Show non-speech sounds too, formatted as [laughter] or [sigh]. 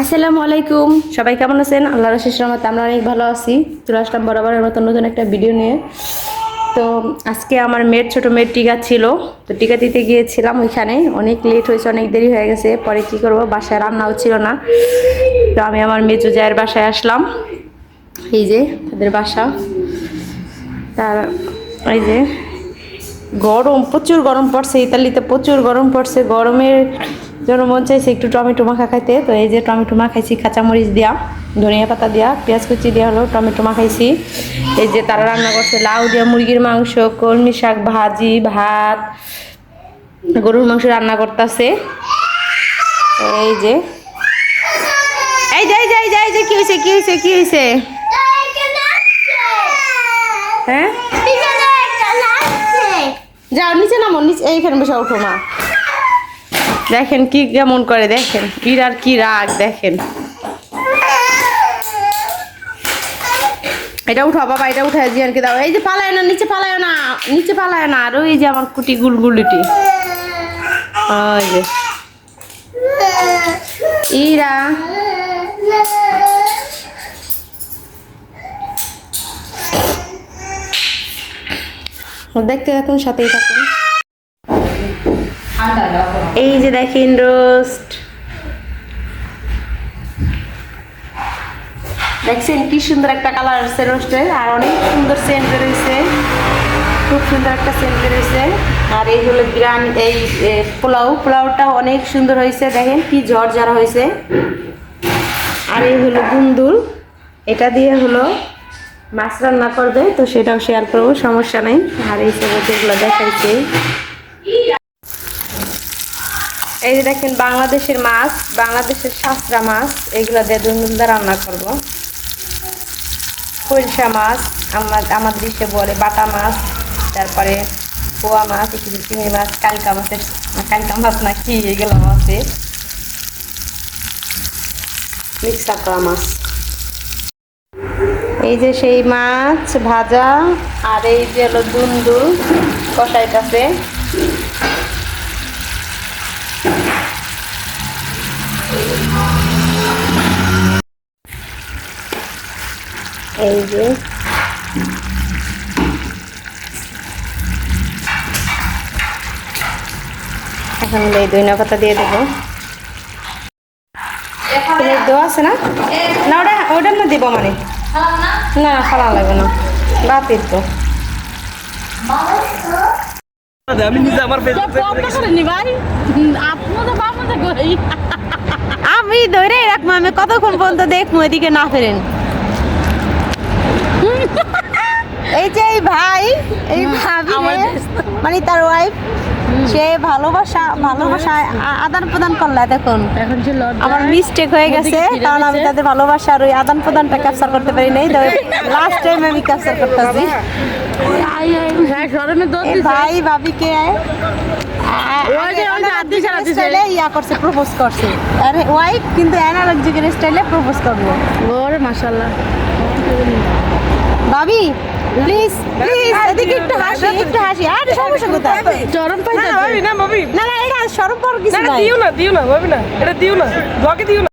আসসালামু আলাইকুম। সবাই কেমন আছেন? আল্লাহ রশিস রহমত আমরা অনেক ভালো আছি। চলে আসলাম বরাবরের মতো নতুন একটা ভিডিও নিয়ে। তো আজকে আমার মেয়ের ছোটো মেয়ের টিকা ছিল। তো টিকা দিতে গিয়েছিলাম ওইখানে। অনেক লেট হয়েছে, অনেক দেরি হয়ে গেছে। পরে কি করব? বাসায় রান্নাও ছিল না। তো আমি আমার মেজো জায়ের বাসায় আসলাম। এই যে, তাদের বাসা। তার এই যে, গরম, প্রচুর গরম পড়ছে। ইতালিতে প্রচুর গরম পড়ছে। গরমের জন্য মন চাইছে একটু টমেটো মাখা খাইতে। তো এই যে টমেটো মাখাইছি কাঁচামরিচ দিয়া ধনিয়া পাতা দিয়া পেঁয়াজ কুচি দেওয়া হলো টমেটো মাখাইছি। এই যে তারা রান্না করছে লাউ দিয়া মুরগির মাংস কলমি শাক ভাজি ভাত গরুর মাংস রান্না করতেছে। এই যে। এই যে এই যে এই যে, কি হয়েছে কি হয়েছে কি হয়েছে হ্যাঁ? যাও নিচে নামো নিচে এইখানে বসে ওঠো মা। দেখেন কি কেমন করে, দেখেন। ইরার কি রাগ, দেখেন। এটা উঠাও বাবা, এটা উঠায় জিয়ানকে দাও। এই যে পালায় না, নিচে পালায় না, নিচে পালায় না। আর ওই যে আমার কুটি গুলগুলিটি। ওই যে। ইরা। দেখতে থাকুন, সাথেই থাকুন। এই যে দেখেন রোস্ট। দেখছেন কি সুন্দর একটা কালার আসছে রোস্টের আর অনেক সুন্দর সেন্ট বেরোইছে। খুব সুন্দর একটা সেন্ট বেরোইছে। আর এই হলো বিরিয়ানি, এই পোলাও। পোলাওটা অনেক সুন্দর হয়েছে, দেখেন কি ঝাড়া হয়েছে। আর এই হলো গুন্দুল। এটা দিয়ে হলো মাছ রান্না করবে, তো সেটাও শেয়ার করব, সমস্যা নেই। আর এই সব যেগুলো দেখাইছে। এই যে দেখেন, বাংলাদেশের মাছ, বাংলাদেশের সাতরা মাছ, এগুলো দিয়ে দুন্দুলদা রান্না করব। কলসা মাছ, আমার আমাদের দেশে বলে বাটা মাছ, তারপরে পোয়া মাছ একটু চিংড়ি মাছ, কালকা মাছের কালকা মাছ না কি, এগুলো মাছের মিক্স করা মাছ। এই যে সেই মাছ ভাজা, আর এই যে হলো দুন্দু কষাইটাছে এই যে। এখন এই দইনা পাতা দিয়ে দেবো। দেওয়া আছে না? না, ওটা ওটার না দেবো মানে। না খাওয়া লাগবে না। বাতিল তো আমি নিজে আমার আমি ধরে রাখব আমি কতক্ষণ পর্যন্ত দেখব এদিকে না ফেরেন। [laughs] এই যে এই ভাই এই ভাবি মানে তার ওয়াইফ সে ভালোবাসা ভালোবাসা আদান প্রদান করলে দেখুন। আমার মিস্টেক হয়ে গেছে কারণ আমি তাদের ভালোবাসার ওই আদান প্রদানটা ক্যাপচার করতে পারি নাই লাস্ট টাইম আমি ক্যাপচার করতেছি। হ্যাঁ ভাই ভাবিকে ইয়া করছে প্রপোজ করছে। আরে ওয়াইফ কিন্তু অ্যানালগ যুগের স্টাইলে প্রপোজ করব। ওরে ভাবি প্লিজ প্লিজ এদিকে একটু হাসি একটু হাসি। আর সমস্যা কোথায়? চরম না ভাবি না ভাবি। না না এটা সরব পর কিছু না দিও না দিও না ভাবি না। এটা দিও না ব্লগে দিও না।